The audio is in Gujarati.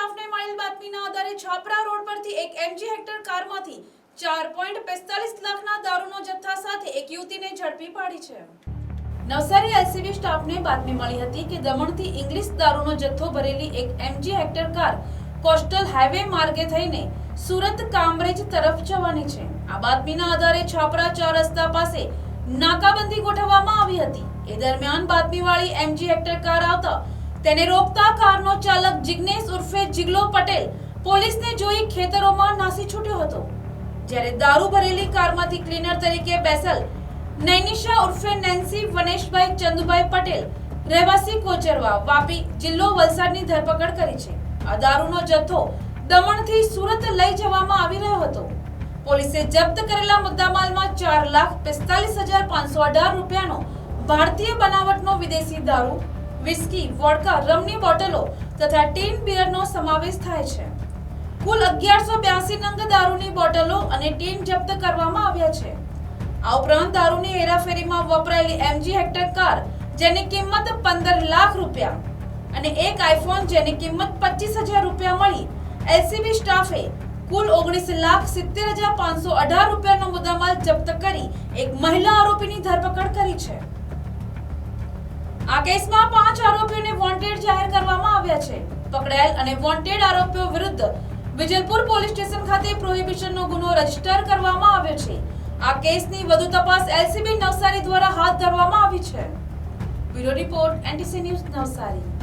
સ્ટાફને મળેલ બાતમીના આધારે છાપરા રોડ પરથી એક એમજી હેક્ટર કારમાંથી ચાર પોઈન્ટ પિસ્તાલીસ લાખના દારૂનો જથ્થા સાથે એક યુવતીને ઝડપી પાડી છે. નવસારી એલસીબી સ્ટાફને બાતમી મળી હતી કે દમણથી ઇંગ્લિશ દારૂનો જથ્થો ભરેલી એક MG Hector car coastal highway માર્ગે થઈને સુરત કામરેજ તરફ જવાની છે. આ બાતમીના આધારે છાપરા ચાર રસ્તા પાસે નાકાબંધી ગોઠવવામાં આવી હતી. એ દરમિયાન બાતમીવાળી એમજી હેક્ટર કાર આવતા તેને રોકતા કારનો ચાલક જિગ્નેશ ઉર્ફે જિગલો પટેલ પોલીસને જોઈ ખેતરોમાં નાસી છૂટ્યો હતો. જ્યારે દારૂ ભરેલી કારમાંથી ક્લીનર તરીકે બેસલ નૈનિશા ઉર્ફે નેન્સી વનેશભાઈ ચંદુભાઈ પટેલ રહેવાસી કોચરવા વાપી જિલ્લો વલસાડની ધરપકડ કરી છે. આ દારૂનો જથ્થો દમણથી સુરત લઈ જવામાં આવી રહ્યો હતો. પોલીસે જપ્ત કરેલા મુદ્દામાલમાં ચાર લાખ પિસ્તાલીસ હજાર પાંચસો અઢાર રૂપિયાનો ભારતીય બનાવટનો વિદેશી દારૂ વિસ્કી, વોડકા, રમની બોટલો તથા ટીન બિયરનો સમાવેશ થાય છે. કુલ અગિયારસો બ્યાસી નંગ દારૂની બોટલો અને ટીન જપ્ત કરવામાં આવ્યા છે. આ ઉપરાંત દારૂની હેરાફેરીમાં વપરાયેલી એમજી હેક્ટર કાર, જેની કિંમત પંદર લાખ રૂપિયા, અને એક આઈફોન જેની કિંમત પચીસ હજાર રૂપિયા મળી. એલસીબી સ્ટાફે કુલ ઓગણીસ લાખ સિત્તેર હજાર પાંચસો અઢાર રૂપિયાનો મુદ્દામાલ જપ્ત કરી એક મહિલા આરોપીની ધરપકડ કરી છે. આ કેસમાં પાંચ આરોપીઓને વોન્ટેડ જાહેર કરવામાં આવ્યા છે. પકડાયેલ અને વોન્ટેડ આરોપીઓ વિરુદ્ધ વિજયપુર પોલીસ સ્ટેશન ખાતે પ્રોહિબિશનનો ગુનો રજિસ્ટર કરવામાં આવ્યો છે. આ કેસની વધુ તપાસ એલસીબી નવસારી દ્વારા હાથ ધરવામાં આવી છે. Bureau report, NTC news Navsari.